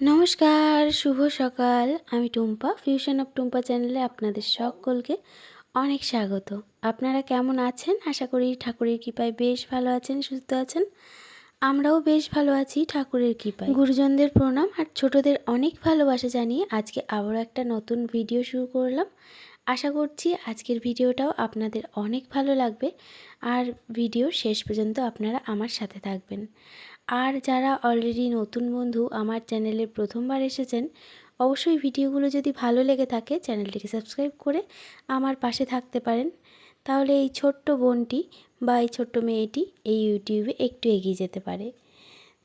নমস্কার, শুভ সকাল। আমি টুম্পা ফিউশন অফ টুম্পা চ্যানেলে আপনাদের সকলকে অনেক স্বাগত। আপনারা কেমন আছেন? আশা করি ঠাকুরের কৃপায় বেশ ভালো আছেন, সুস্থ আছেন। আমরাও বেশ ভালো আছি ঠাকুরের কৃপায়। গুরুজনদের প্রণাম আর ছোটদের অনেক ভালোবাসা জানিয়ে আজকে আবারও একটা নতুন ভিডিও শুরু করলাম। আশা করছি আজকের ভিডিওটাও আপনাদের অনেক ভালো লাগবে। আর ভিডিও শেষ পর্যন্ত আপনারা আমার সাথে থাকবেন। আর যারা অলরেডি নতুন বন্ধু আমার চ্যানেলে প্রথমবার এসেছেন, অবশ্যই ভিডিওগুলো যদি ভালো লেগে থাকে চ্যানেলটিকে সাবস্ক্রাইব করে আমার পাশে থাকতে পারেন। তাহলে এই ছোট্ট বোনটি বা এই ছোট্ট মেয়েটি এই ইউটিউবে একটু এগিয়ে যেতে পারে।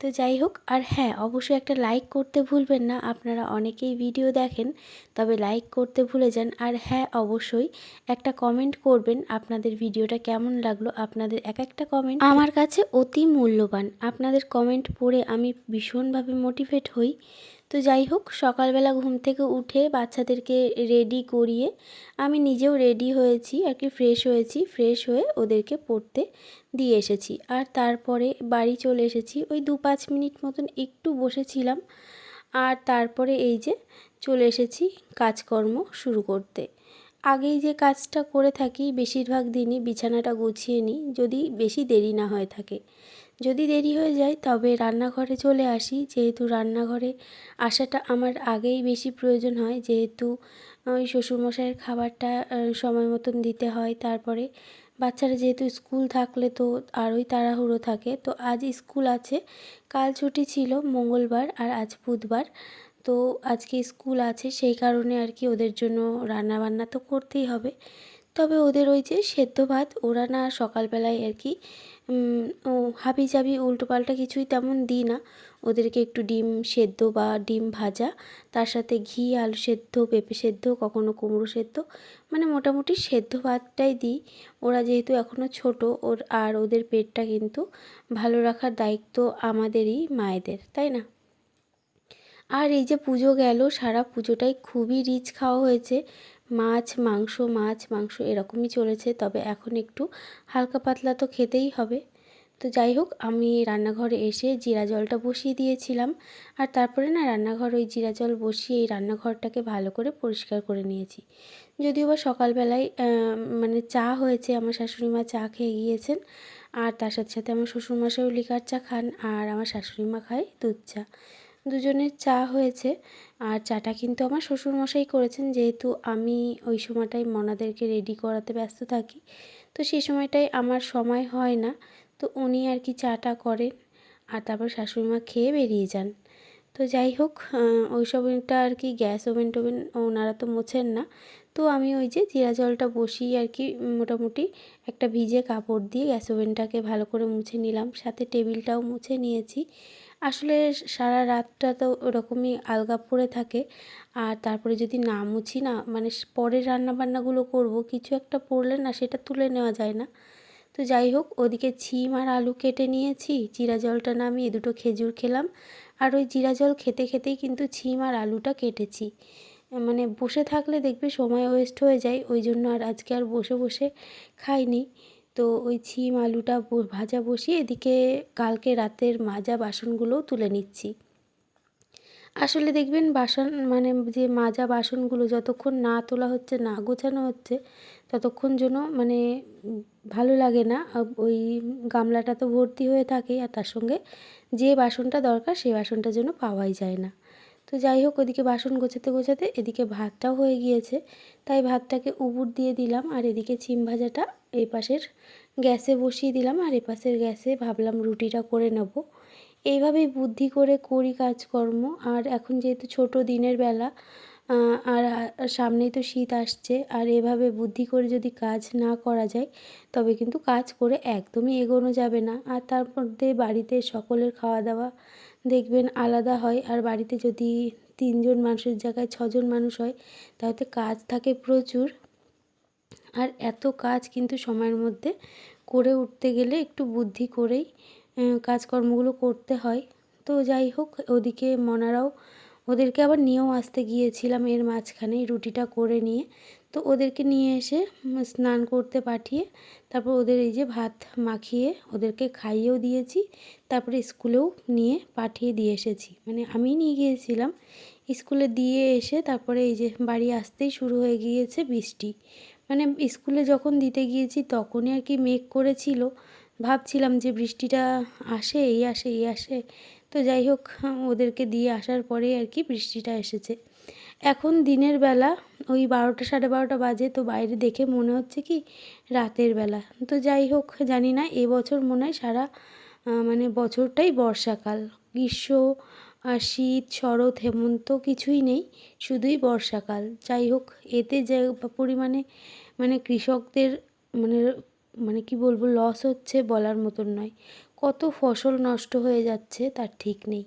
তো যাই হোক, আর হ্যাঁ অবশ্যই একটা লাইক করতে ভুলবেন না। আপনারা অনেকেই ভিডিও দেখেন, তবে লাইক করতে ভুলে যান। আর হ্যাঁ অবশ্যই একটা কমেন্ট করবেন আপনাদের ভিডিওটা কেমন লাগল, আপনাদের এক একটা কমেন্ট আমার কাছে অতি মূল্যবান। আপনাদের কমেন্ট পড়ে আমি ভীষণভাবে মোটিভেট হই। তো যাই হোক, সকালবেলা ঘুম থেকে উঠে বাচ্চাদেরকে রেডি করিয়ে আমি নিজেও রেডি হয়েছি, আর কি ফ্রেশ হয়েছি ফ্রেশ হয়ে ওদেরকে পড়তে দিয়ে এসেছি। আর তারপরে বাড়ি চলে এসেছি, ওই দু পাঁচ মিনিট মতন একটু বসেছিলাম, আর তারপরে এই যে চলে এসেছি কাজকর্ম শুরু করতে। আগেই যে কাজটা করে থাকি, বেশিরভাগ দিনই বিছানাটা গুছিয়ে নিই, যদি বেশি দেরি না হয়ে থাকে। যদি দেরি হয়ে যায়, তবে রান্নাঘরে চলে আসি। যেহেতু রান্নাঘরে আসাটা আমার আগেই বেশি প্রয়োজন হয়, যেহেতু ওই শ্বশুরমশাইয়ের খাবারটা সময় মতন দিতে হয়। তারপরে বাচ্চারা যেহেতু স্কুল থাকলে তো আরোই তাড়াহুড়ো থাকে। তো আজ স্কুল আছে, কাল ছুটি ছিল মঙ্গলবার আর আজ বুধবার। তো আজকে স্কুল আছে, সেই কারণে আর কি ওদের জন্য রান্না বান্না তো করতেই হবে। তবে ওদের ওই যে সেদ্ধ ভাত, ওরা না সকালবেলায় আর কি হাবি জাবি উল্টোপাল্টা কিছুই তেমন দিই না। ওদেরকে একটু ডিম সেদ্ধ বা ডিম ভাজা, তার সাথে ঘি, আলু সেদ্ধ, পেঁপে সেদ্ধ, কখনো কুমড়ো সেদ্ধ মানে মোটামুটি সেদ্ধ ভাতটাই দিই। ওরা যেহেতু এখনও ছোট, ওর আর ওদের পেটটা কিন্তু ভালো রাখার দায়িত্ব আমাদেরই, মায়েদের, তাই না? আর এই যে পুজো গেল, সারা পুজোটাই খুবই রিচ খাওয়া হয়েছে। মাছ, মাংস মাছ, মাংস এরকমই চলেছে। তবে এখন একটু হালকা পাতলা তো খেতেই হবে। তো যাই হোক, আমি রান্নাঘরে এসে জিরা জলটা বসিয়ে দিয়েছিলাম। আর তারপরে না রান্নাঘর, ওই জিরা জল বসিয়ে এই রান্নাঘরটাকে ভালো করে পরিষ্কার করে নিয়েছি। যদিও বা সকালবেলায় মানে চা হয়েছে, আমার শাশুড়ি মা চা খেয়ে গিয়েছেন। আর তার সাথে সাথে আমার শ্বশুরমশাইও লিকার চা খান, আর আমার শাশুড়ি মা খায় দুধ চা। দুজনের চা হয়েছে। আর চাটা কিন্তু আমার শ্বশুরমশাই করেছেন। যেহেতু আমি ওই সময়টায় মনাদেরকে রেডি করাতে ব্যস্ত থাকি, তো সেই সময়টায় আমার সময় হয় না। তো উনি আর কি চাটা করেন আর তারপর শাশুড়িমা খেয়ে বেরিয়ে যান। তো যাই হোক ওই সবটা আর কি গ্যাস ওভেন টোভেন ওনারা তো মোছেন না। তো আমি ওই যে জিরা জলটা বসিয়ে আর কি মোটামুটি একটা ভিজে কাপড় দিয়ে গ্যাস ওভেনটাকে ভালো করে মুছে নিলাম। সাথে টেবিলটাও মুছে নিয়েছি। আসলে সারা রাতটা তো ওরকমই আলগা পড়ে থাকে। আর তারপরে যদি না মুছি না মানে পরের রান্নাবান্নাগুলো করব, কিছু একটা পড়লে না সেটা তুলে নেওয়া যায় না। তো যাই হোক, ওদিকে ছিম আর আলু কেটে নিয়েছি, জিরা জলটা নামিয়ে দুটো খেজুর খেলাম। আর ওই জিরা জল খেতে খেতেই কিন্তু ছিম আর আলুটা কেটেছি। মানে বসে থাকলে দেখবে সময় ওয়েস্ট হয়ে যায়, ওই জন্য আর আজকে আর বসে বসে খাইনি। তো ওই ছিম আলুটা ভাজা বসিয়ে এদিকে কালকে রাতের মাজা বাসনগুলোও তুলে নিচ্ছি। আসলে দেখবেন বাসন মানে যে মাজা বাসনগুলো যতক্ষণ না তোলা হচ্ছে, না গোছানো হচ্ছে, ততক্ষণ যেন মানে ভালো লাগে না। ওই গামলাটা তো ভর্তি হয়ে থাকে আর তার সঙ্গে যে বাসনটা দরকার সেই বাসনটা যেন পাওয়াই যায় না। তো যাই হোক, ওদিকে বাসন গোছাতে গোছাতে এদিকে ভাতটাও হয়ে গিয়েছে। তাই ভাতটাকে উবুর দিয়ে দিলাম আর এদিকে চিম ভাজাটা এই পাশের গ্যাসে বসিয়ে দিলাম আর এপাশের গ্যাসে ভাবলাম রুটিটা করে নেব। এইভাবেই বুদ্ধি করে করি কাজকর্ম। আর এখন যেহেতু ছোট দিনের বেলা আর সামনেই তো শীত আসছে, আর এভাবে বুদ্ধি করে যদি কাজ না করা যায়, তবে কিন্তু কাজ করে একদমই এগোনো যাবে না। আর তার মধ্যে বাড়িতে সকলের খাওয়া দাওয়া দেখবেন আলাদা হয়। আর বাড়িতে যদি তিনজন মানুষের জায়গায় ছজন মানুষ হয়, তাহলে কাজ থাকে প্রচুর। আর এত কাজ কিন্তু সময়ের মধ্যে করে উঠতে গেলে একটু বুদ্ধি করেই কাজকর্মগুলো করতে হয়। তো যাই হোক, ওদিকে মনারাও ওদেরকে আবার নিয়েও আসতে গিয়েছিলাম এর মাঝখানে রুটিটা করে নিয়ে। তো ওদেরকে নিয়ে এসে স্নান করতে পাঠিয়ে, তারপর ওদের এই যে ভাত মাখিয়ে ওদেরকে খাইয়েও দিয়েছি, তারপরে স্কুলেও নিয়ে পাঠিয়ে দিয়ে এসেছি। মানে আমি নিয়ে গিয়েছিলাম, স্কুলে দিয়ে এসে তারপরে এই যে বাড়ি আসতেই শুরু হয়ে গিয়েছে বৃষ্টি। মানে স্কুলে যখন দিতে গিয়েছি তখনই আর কি মেঘ করেছিল। ভাবছিলাম যে বৃষ্টিটা আসে, এই আসে এই আসে। তো যাই হোক, ওদেরকে দিয়ে আসার পরে আর কি বৃষ্টিটা এসেছে। এখন দিনের বেলা ওই বারোটা, সাড়ে বারোটা বাজে, তো বাইরে দেখে মনে হচ্ছে কি রাতের বেলা। তো যাই হোক, জানি না এবছর মনে হয় সারা মানে বছরটাই বর্ষাকাল। গ্রীষ্ম আর শীত, শরৎ, হেমন্ত কিছুই নেই, শুধুই বর্ষাকাল। যাই হোক, এতে যে পরিমাণে মানে কৃষকদের মানে মানে কি বলব লস হচ্ছে বলার মতন নয়। কত ফসল নষ্ট হয়ে যাচ্ছে তার ঠিক নেই।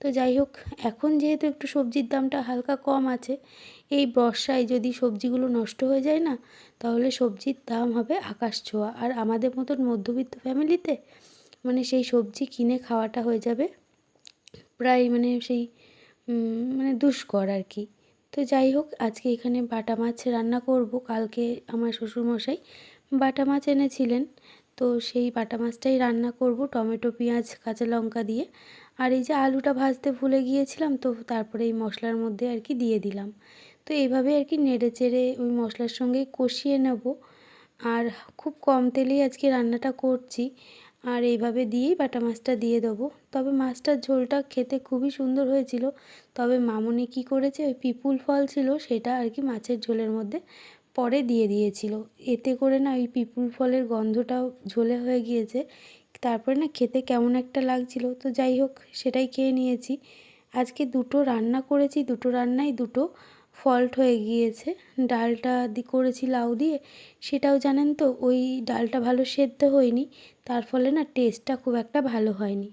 তো যাই হোক, এখন যেহেতু একটু সবজির দামটা হালকা কম আছে, এই বর্ষায় যদি সবজিগুলো নষ্ট হয়ে যায় না, তাহলে সবজির দাম হবে আকাশ ছোঁয়া। আর আমাদের মতন মধ্যবিত্ত ফ্যামিলিতে মানে সেই সবজি কিনে খাওয়াটা হয়ে যাবে প্রায় মানে সেই মানে দুষ্কর আর কি। তো যাই হোক, আজকে এখানে বাটা মাছ রান্না করব। কালকে আমার শ্বশুরমশাই বাটা মাছ এনেছিলেন। তো সেই বাটা মাছটাই রান্না করব, টমেটো, পেঁয়াজ, কাঁচা লঙ্কা দিয়ে। আর এই যে আলুটা ভাজতে ভুলে গিয়েছিলাম, তো তারপরে এই মশলার মধ্যে আর কি দিয়ে দিলাম। তো এইভাবে আর কি নেড়ে চেড়ে ওই মশলার সঙ্গে কষিয়ে নেব। আর খুব কম তেলেই আজকে রান্নাটা করছি। আর এইভাবে দিয়েই বাটা মাছটা দিয়ে দেবো। তবে মাছটার ঝোলটা খেতে খুবই সুন্দর হয়েছিল। তবে মামনি কি করেছে, ওই পিপুল ফল ছিল সেটা আর কি মাছের ঝোলের মধ্যে পরে দিয়ে দিয়েছিল। এতে করে না ওই পিপুল ফলের গন্ধটাও ঝোলে হয়ে গিয়েছে। তারপরে না খেতে কেমন একটা লাগছিল। তো যাই হোক, সেটাই খেয়ে নিয়েছি। আজকে দুটো রান্না করেছি, দুটো রান্নাই দুটো। ফল্ট হয়ে গিয়েছে। ডালটা দি করেছি লাউ দিয়ে। সেটাও জানেন তো, ওই ডালটা ভালো সেদ্ধ হয়নি, তার ফলে না টেস্টটা খুব একটা ভালো হয়নি।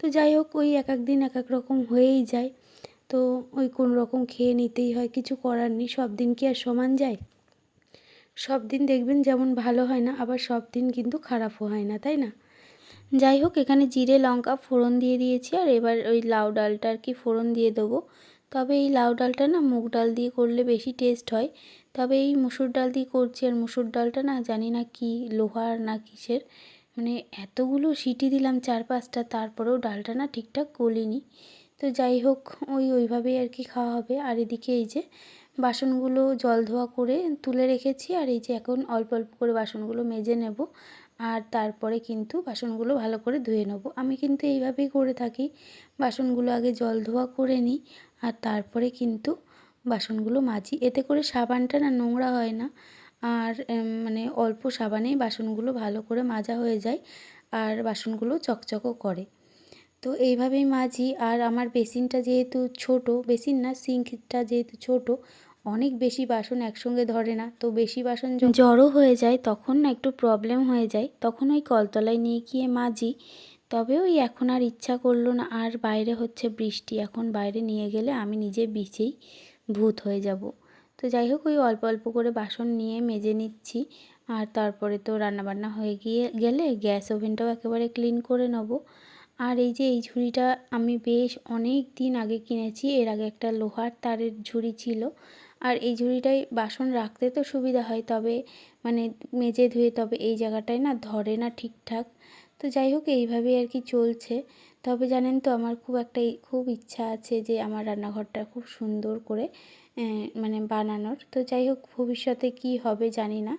তো যাই হোক, ওই এক এক দিন এক এক রকম হয়েই যায়। তো ওই কোন রকম খেয়ে নিতেই হয়, কিছু করার নেই, সব দিন কি আর সমান যায়? সব দিন দেখবেন যেমন ভালো হয় না, আবার সব দিন কিন্তু খারাপও হয় না, তাই না? যাই হোক, এখানে জিরে, লঙ্কা, ফোড়ন দিয়ে দিয়েছি, আর এবার ওই লাউ ডালটা আর কি ফোড়ন দিয়ে দেবো। তবে এই লাউ ডালটা না মুগ ডাল দিয়ে করলে বেশি টেস্ট হয়। তবে এই মুসুর ডাল দিয়ে করছি আর মুসুর ডালটা না জানি না কি লোহার না কিসের। মানে এতগুলো সিটি দিলাম চার পাঁচটা, তারপরেও ডালটা না ঠিকঠাক গলিনি। তো যাই হোক, ওই ওইভাবেই আর কি খাওয়া হবে। আর এদিকে এই যে বাসনগুলো জল ধোয়া করে তুলে রেখেছি, আর এই যে এখন অল্প অল্প করে বাসনগুলো মেজে নেব। আর তারপরে কিন্তু বাসনগুলো ভালো করে ধুয়ে নেব। আমি কিন্তু এইভাবেই করে থাকি। বাসনগুলো আগে জল ধোয়া করে নিই আর তারপরে কিন্তু বাসনগুলো মাজি। এতে করে সাবানটা না নোংরা হয় না। আর মানে অল্প সাবানেই বাসনগুলো ভালো করে মাজা হয়ে যায় আর বাসনগুলো চকচকও করে। তো এইভাবেই মাজি। আর আমার বেসিনটা যেহেতু ছোট, বেসিন না, সিঙ্কটা যেহেতু ছোট, অনেক বেশি বাসন একসঙ্গে ধরে না। তো বেশি বাসন জড়ো হয়ে যায়, তখন না একটু প্রবলেম হয়ে যায়। তখন ওই কলতলায় নিয়ে গিয়ে মাজি। তবে ওই এখন আর ইচ্ছা করল না, আর বাইরে হচ্ছে বৃষ্টি। এখন বাইরে নিয়ে গেলে আমি নিজে বিচেই ভূত হয়ে যাব। তো যাই হোক, ওই অল্প অল্প করে বাসন নিয়ে মেজে নিচ্ছি, আর তারপরে তো রান্নাবান্না হয়ে গিয়ে গেলে গ্যাস ওভেনটাও একেবারে ক্লিন করে নেব। আর এই যে এই ঝুড়িটা আমি বেশ অনেক দিন আগে কিনেছি, এর আগে একটা লোহার তারের ঝুড়ি ছিল। আর এই ঝুড়িটায় বাসন রাখতে তো সুবিধা হয়, তবে মানে মেজে ধুয়ে তবে এই জায়গাটায় না ধরে না ঠিকঠাক। তো যাই হোক, এইভাবেই আর কি চলছে। তবে জানেন তো, আমার খুব একটা খুব ইচ্ছা আছে যে আমার রান্নাঘরটা খুব সুন্দর করে মানে বানানোর। তো যাই হোক, ভবিষ্যতে কি হবে জানি না।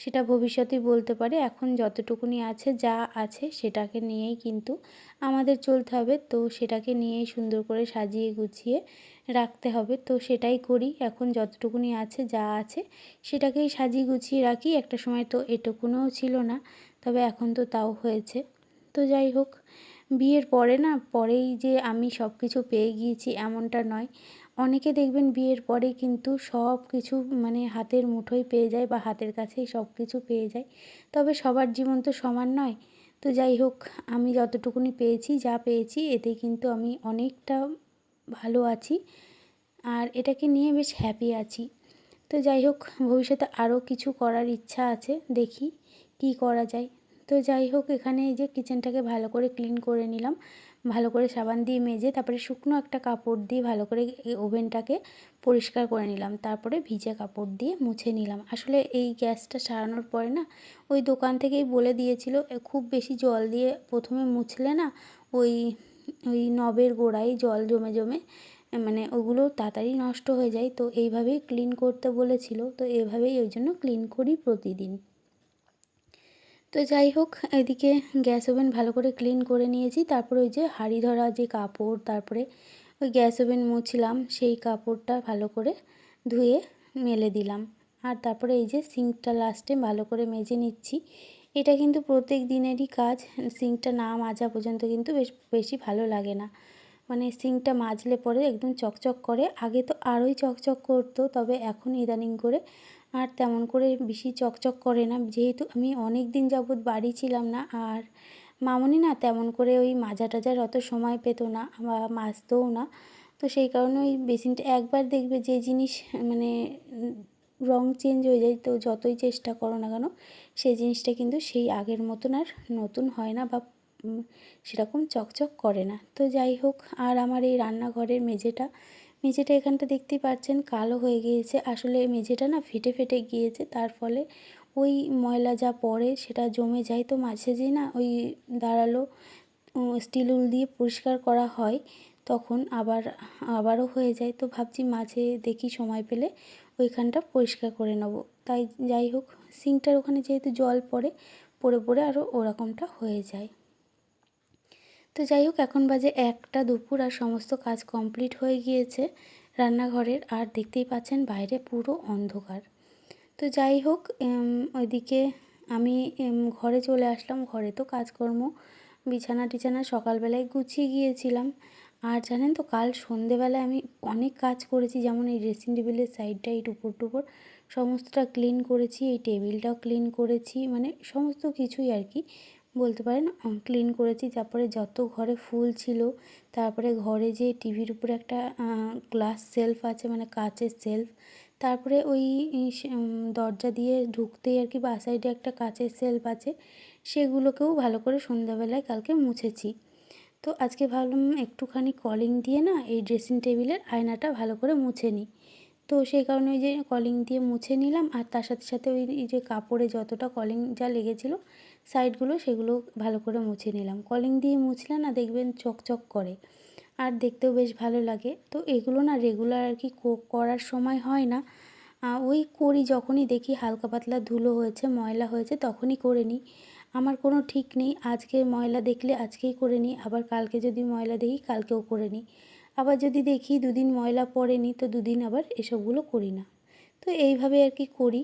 সেটা ভবিষ্যতেই বলতে পারে। এখন যতটুকুনি আছে, যা আছে সেটাকে নিয়েই কিন্তু আমাদের চলতে হবে। তো সেটাকে নিয়েই সুন্দর করে সাজিয়ে গুছিয়ে রাখতে হবে। তো সেটাই করি। এখন যতটুকুনি আছে, যা আছে সেটাকেই সাজিয়ে গুছিয়ে রাখি। একটা সময় তো এটুকুনও ছিল না। তবে এখন তো তাও হয়েছে। তো যাই হোক, বিয়ের পরে না, পরেই যে আমি সব কিছু পেয়ে গিয়েছি এমনটা নয়। অনেকে দেখবেন বিয়ের পরে কিন্তু সব কিছু মানে হাতের মুঠোয় পেয়ে যায় বা হাতের কাছেই সব কিছু পেয়ে যায়। তবে সবার জীবন তো সমান নয়। তো যাই হোক, আমি যতটুকুনি পেয়েছি, যা পেয়েছি, এতে কিন্তু আমি অনেকটা ভালো আছি। আর এটাকে নিয়ে বেশ হ্যাপি আছি। তো যাই হোক, ভবিষ্যতে আরও কিছু করার ইচ্ছা আছে, দেখি কি করা যায়? তো যাই হোক, এখানে এই যে কিচেনটাকে ভালো করে ক্লিন করে নিলাম। ভালো করে সাবান দিয়ে মেজে, তারপরে শুকনো একটা কাপড় দিয়ে ভালো করে এই ওভেনটাকে পরিষ্কার করে নিলাম। তারপরে ভিজে কাপড় দিয়ে মুছে নিলাম। আসলে এই গ্যাসটা সারানোর পরে না, ওই দোকান থেকেই বলে দিয়েছিল খুব বেশি জল দিয়ে প্রথমে মুছলে না, ওই ওই নবের গোড়ায় জল জমে জমে মানে ওগুলো তাড়াতাড়ি নষ্ট হয়ে যায়। তো এইভাবেই ক্লিন করতে বলেছিল। তো এভাবেই ওই জন্য ক্লিন করি প্রতিদিন। তো যাই হোক, এদিকে গ্যাস ওভেন ভালো করে ক্লিন করে নিয়েছি। তারপরে ওই যে হাঁড়ি ধরা যে কাপড়, তারপরে ওই গ্যাস ওভেন মুছলাম, সেই কাপড়টা ভালো করে ধুয়ে মেলে দিলাম। আর তারপরে এই যে সিঙ্কটা লাস্টে ভালো করে মেজে নিচ্ছি। এটা কিন্তু প্রত্যেক দিনেরই কাজ, সিঙ্কটা না মাজা পর্যন্ত কিন্তু বেশ, বেশি ভালো লাগে না। মানে সিঙ্কটা মাজলে পরে একদম চকচক করে। আগে তো আরোই চকচক করতো, তবে এখন ইদানিং করে আর তেমন করে বেশি চকচক করে না। যেহেতু আমি অনেক দিন যাবৎ বাড়ি ছিলাম না, আর মামনি না তেমন করে ওই মাজা টাজার অত সময় পেত না বা মাজতেও না। তো সেই কারণে ওই বেসিনটা একবার দেখবে যে জিনিস মানে রং চেঞ্জ হয়ে যায়, তো যতই চেষ্টা করো না কেন, সেই জিনিসটা কিন্তু সেই আগের মতন আর নতুন হয় না বা সেরকম চকচক করে না। তো যাই হোক, আর আমার এই রান্নাঘরের মেঝেটা মেঝেটা এখানটা দেখতেই পাচ্ছেন কালো হয়ে গিয়েছে। আসলে মেঝেটা না ফেটে ফেটে গিয়েছে, তার ফলে ওই ময়লা যা পড়ে সেটা জমে যায়। তো মাঝে যেই না ওই দাঁড়াল স্টিল উল দিয়ে পরিষ্কার করা হয়, তখন আবার, আবারও হয়ে যায়। তো ভাবছি মাঝে দেখি সময় পেলে ওইখানটা পরিষ্কার করে নেব। তাই যাই হোক, সিঙ্কটার ওখানে যেহেতু জল পড়ে পড়ে পড়ে আরও ওরকমটা হয়ে যায়। তো যাই হোক, এখন বাজে একটা দুপুর আর সমস্ত কাজ কমপ্লিট হয়ে গিয়েছে রান্নাঘরের। আর দেখতেই পাচ্ছেন বাইরে পুরো অন্ধকার। তো যাই হোক ওইদিকে আমি ঘরে চলে আসলাম। ঘরে তো কাজকর্ম, বিছানা টিছানা সকালবেলায় গুছিয়ে গিয়েছিলাম। আর জানেন তো, কাল সন্ধেবেলায় আমি অনেক কাজ করেছি। যেমন এই ড্রেসিং টেবিলের সাইডটা এই টুপুর টুপুর সমস্তটা ক্লিন করেছি, এই টেবিলটাও ক্লিন করেছি মানে সমস্ত কিছুই আর কি। বলতে পারেন ক্লিন করেছি। তারপরে যত ঘরে ফুল ছিল, তারপরে ঘরে যে টিভির উপরে একটা গ্লাস সেলফ আছে মানে কাচের সেলফ তারপরে ওই দরজা দিয়ে ঢুকতেই আর কি বা সাইডে একটা কাচের সেলফ আছে, সেগুলোকেও ভালো করে সন্ধ্যাবেলায় কালকে মুছেছি। তো আজকে ভাবলাম একটুখানি কলিং দিয়ে না এই ড্রেসিং টেবিলের আয়নাটা ভালো করে মুছে নিই। তো সেই কারণে ওই যে কলিং দিয়ে মুছে নিলাম, আর তার সাথে সাথে ওই যে কাপড়ে যতটা কলিং যা লেগেছিলো সাইডগুলো সেগুলো ভালো করে মুছে নিলাম। কলিং দিয়ে মুছলে না দেখবেন চকচক করে। আর দেখতেও বেশ ভালো লাগে। তো এগুলো না রেগুলার আর কি করার সময় হয় না। ওই করি যখনই দেখি হালকা পাতলা ধুলো হয়েছে, ময়লা হয়েছে তখনই করে নিই। আমার কোনো ঠিক নেই। আজকে ময়লা দেখলে আজকেই করে নিই। আবার কালকে যদি ময়লা দেখি কালকেও করে নিই। আবার যদি দেখি দুদিন ময়লা পড়েনি তো দুদিন আবার এসবগুলো করি না। তো এইভাবে আর কি করি।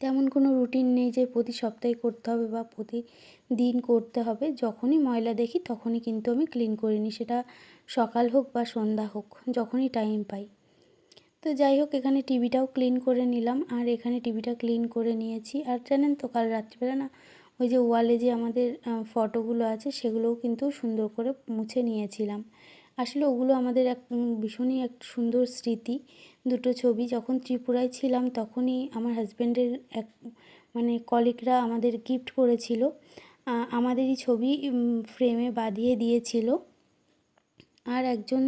তেমন কোনো রুটিন নেই যে প্রতি সপ্তাহে করতে হবে বা প্রতিদিন করতে হবে। যখনই ময়লা দেখি তখনই কিন্তু আমি ক্লিন করে নিই। সেটা সকাল হোক বা সন্ধ্যা হোক, যখনই টাইম পাই। তো যাই হোক, এখানে টিভিটাও ক্লিন করে নিলাম। আর এখানে টিভিটা ক্লিন করে নিয়েছি। আর জানেন তো, কাল রাত্রিবেলা না ওই যে ওয়ালে যে আমাদের ফটোগুলো আছে, সেগুলোও কিন্তু সুন্দর করে মুছে নিয়েছিলাম। আসলে ওগুলো আমাদের এক ভীষণই এক সুন্দর স্মৃতি। দুটো ছবি, যখন ত্রিপুরায় ছিলাম তখনই আমার হাজব্যান্ডের এক মানে কলিগরা আমাদের গিফট করেছিল। আমাদেরই ছবি ফ্রেমে বাঁধিয়ে দিয়েছিল। আর একজন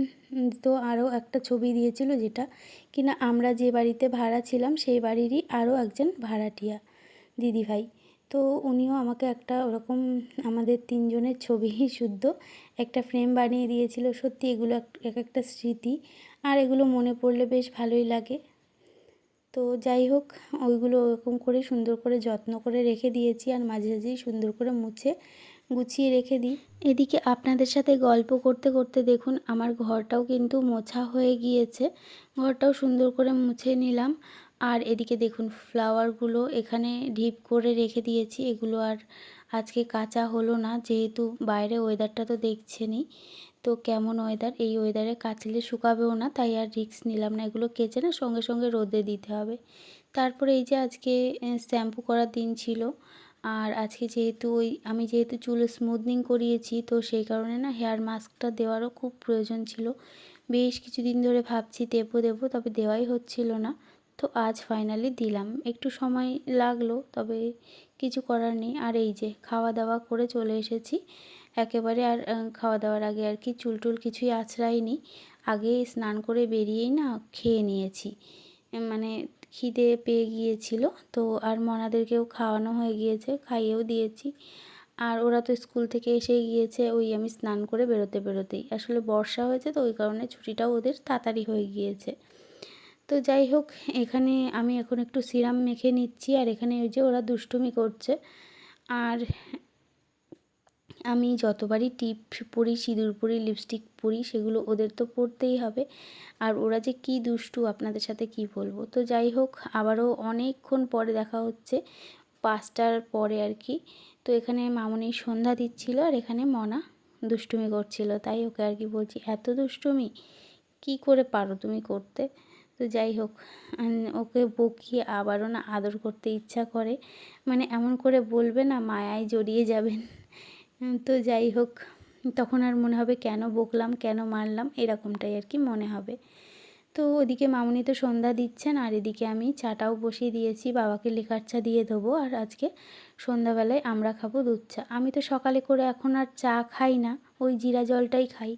তো আরও একটা ছবি দিয়েছিল যেটা কিনা আমরা যে বাড়িতে ভাড়া ছিলাম সেই বাড়িরই আরও একজন ভাড়াটিয়া দিদিভাই। তো উনিও আমাকে একটা ওরকম আমাদের তিনজনের ছবি শুদ্ধ একটা ফ্রেম বানিয়ে দিয়েছিল। সত্যি এগুলো এক এক একটা স্মৃতি। আর এগুলো মনে পড়লে বেশ ভালোই লাগে। তো যাই হোক, ওইগুলো ওরকম করে সুন্দর করে যত্ন করে রেখে দিয়েছি আর মাঝে মাঝেই সুন্দর করে মুছে গুছিয়ে রেখে দিই। এদিকে আপনাদের সাথে গল্প করতে করতে দেখুন, আমার ঘরটাও কিন্তু মোছা হয়ে গিয়েছে। ঘরটাও সুন্দর করে মুছে নিলাম। আর এদিকে দেখুন ফ্লাওয়ারগুলো এখানে ঢিপ করে রেখে দিয়েছি। এগুলো আর আজকে কাঁচা হলো না, যেহেতু বাইরে ওয়েদারটা তো দেখছেনই। তো কেমন ওয়েদার এই ওয়েদারে কাচলে শুকাবেও না, তাই আর রিস্ক নিলাম না। এগুলো কেচে না, সঙ্গে সঙ্গে রোদে দিতে হবে। তারপরে এই যে আজকে শ্যাম্পু করার দিন ছিল। আর আজকে যেহেতু ওই, আমি যেহেতু চুল স্মুথনিং করিয়েছি, তো সেই কারণে না হেয়ার মাস্কটা দেওয়ারও খুব প্রয়োজন ছিল। বেশ কিছুদিন ধরে ভাবছি দেবো দেবো, তবে দেওয়াই হচ্ছিল না। তো আজ ফাইনালি দিলাম। একটু সময় লাগল, তবে কিছু করার নেই। আর এই যে খাওয়া দাওয়া করে চলে এসেছি। একেবারে আর খাওয়া দাওয়ার আগে আর কি চুল টুল কিছুই আছড়াইনি। আগে স্নান করে বেরিয়েই না খেয়ে নিয়েছি। মানে খিদে পেয়ে গিয়েছিল। তো আর মনাদেরকেও খাওয়ানো হয়ে গিয়েছে, খাইয়েও দিয়েছি। আর ওরা তো স্কুল থেকে এসে গিয়েছে, ওই আমি স্নান করে বেরোতে বেরোতেই আসলে বর্ষা হয়েছে তো, ওই কারণে ছুটিটাও ওদের তাড়াতাড়ি হয়ে গিয়েছে। তো যাই হোক, এখানে আমি এখন একটু সিরাম মেখে নিচ্ছি আর এখানে ওই যে ওরা দুষ্টুমি করছে। আর আমি যতবারই টিপ পরি, সিঁদুর পরি, লিপস্টিক পরি, সেগুলো ওদের তো পরতেই হবে। আর ওরা যে কি দুষ্টু, আপনাদের সাথে কি বলব? তো যাই হোক, আবারও অনেকক্ষণ পরে দেখা হচ্ছে, পাঁচটার পরে আর কি। তো এখানে মামনি সন্ধ্যা দিচ্ছিল আর এখানে মনা দুষ্টুমি করছিল। তাই ওকে আর কি বলছি, এত দুষ্টুমি? কি করে পারো তুমি করতে? তো যাই হোক ওকে বকিয়ে আবারও না আদর করতে ইচ্ছা করে। মানে এমন করে বলবে না, মায়ায় জড়িয়ে যাবেন। তো যাই হোক, তখন আর মনে হবে কেন বকলাম, কেন মারলাম, এরকমটাই আর কি মনে হবে। তো ওদিকে মামুনি তো সন্ধ্যা দিচ্ছেন, আর এদিকে আমি চাটাও বসিয়ে দিয়েছি, বাবাকে লেখার চা দিয়ে দেবো, আর আজকে সন্ধ্যাবেলায় আমরা খাব দুধ চা। আমি তো সকালে করে এখন আর চা খাই না, ওই জিরা জলটাই খাই,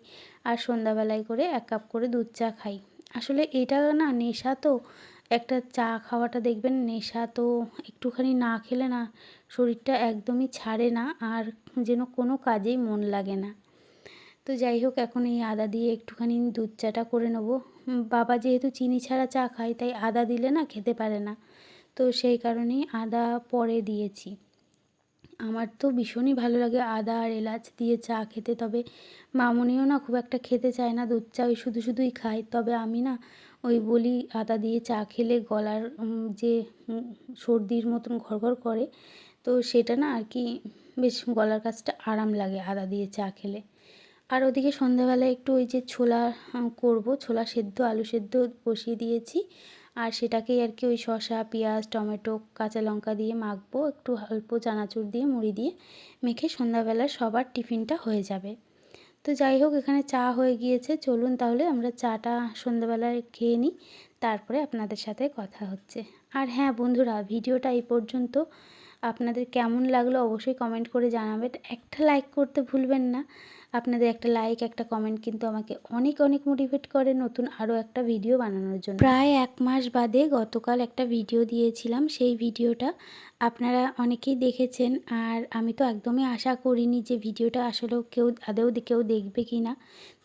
আর সন্ধ্যাবেলায় করে এক কাপ করে দুধ চা খাই। আসলে এটা না নেশা তো। একটা চা খাওয়াটা দেখবেন নেশা তো একটুখানি না খেলে না শরীরটা একদমই ছাড়ে না আর যেন কোনো কাজেই মন লাগে না। তো যাই হোক, এখন এই আদা দিয়ে একটুখানি দুধ চাটা করে নেব। বাবা যেহেতু চিনি ছাড়া চা খায়, তাই আদা দিলে না খেতে পারে না। তো সেই কারণেই আদা পরে দিয়েছি। আমার তো ভীষণই ভালো লাগে আদা আর এলাচ দিয়ে চা খেতে, তবে মামনিও না খুব একটা খেতে চায় না, দুধ চা ওই শুধু শুধুই খায়। তবে আমি না ওই বলি আদা দিয়ে চা খেলে গলার যে সর্দির মতন ঘরঘর করে, তো সেটা না আর কি বেশ গলার কাছটা আরাম লাগে আদা দিয়ে চা খেলে। আর ওদিকে সন্ধ্যাবেলায় একটু ওই যে ছোলা করব, ছোলা সেদ্ধ, আলু সেদ্ধ বসিয়ে দিয়েছি। আর সেটাকেই আর কি ওই শসা, পেঁয়াজ, টমেটো, কাঁচা লঙ্কা দিয়ে মাখবো, একটু অল্প চানাচুর দিয়ে, মুড়ি দিয়ে মেখে সন্ধ্যাবেলা সবার টিফিনটা হয়ে যাবে। তো যাই হোক, এখানে চা হয়ে গিয়েছে। চলুন তাহলে আমরা চাটা সন্ধ্যাবেলায় খেয়ে নিই, তারপরে আপনাদের সাথে কথা হচ্ছে। আর হ্যাঁ বন্ধুরা, ভিডিওটা এই পর্যন্ত। আপনাদের কেমন লাগল অবশ্যই কমেন্ট করে জানাবেন। একটা লাইক করতে ভুলবেন না। আপনাদের একটা লাইক একটা কমেন্ট কিন্তু আমাকে অনেক অনেক মোটিভেট করে নতুন আরও একটা ভিডিও বানানোর জন্য। প্রায় এক মাস বাদে গতকাল একটা ভিডিও দিয়েছিলাম, সেই ভিডিওটা আপনারা অনেকেই দেখেছেন আর আমি তো একদমই আশা করিনি যে ভিডিওটা আসলেও কেউ আদেও কেউ দেখবে কি না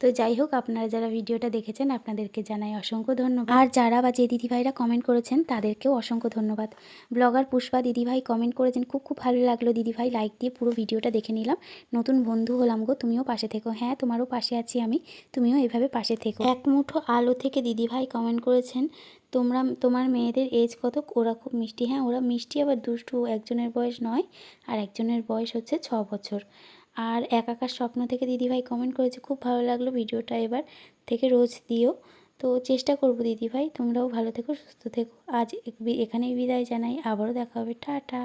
তো যাই হোক, আপনারা যারা ভিডিওটা দেখেছেন, আপনাদেরকে জানাই অসংখ্য ধন্যবাদ। আর যারা বা যে দিদিভাইরা কমেন্ট করেছেন, তাদেরকেও অসংখ্য ধন্যবাদ। ব্লগার পুষ্পা দিদিভাই কমেন্ট করেছেন, খুব খুব ভালো লাগল দিদিভাই লাইক দিয়ে পুরো ভিডিওটা দেখে নিলাম। নতুন বন্ধু হলাম গো, তুমিও পাশে থেকো। হ্যাঁ তোমারও পাশে আছি আমি, তুমিও এভাবে পাশে থেকো। এক মুঠো আলো থেকে দিদিভাই কমেন্ট করেছেন তোমরা, তোমার মেয়েদের এজ কত ওরা খুব মিষ্টি। হ্যাঁ ওরা মিষ্টি, আবার দুষ্টু। একজনের বয়স নয়, আর একজনের বয়স হচ্ছে ছ বছর। আর একাকার স্বপ্ন থেকে দিদিভাই কমেন্ট করেছে, খুব ভালো লাগল ভিডিওটা এবার থেকে রোজ দিও। তো চেষ্টা করব দিদিভাই, তোমরাও ভালো থেকো, সুস্থ থেকো। আজ এখানেই বিদায় জানাই, আবারও দেখা হবে। টাটা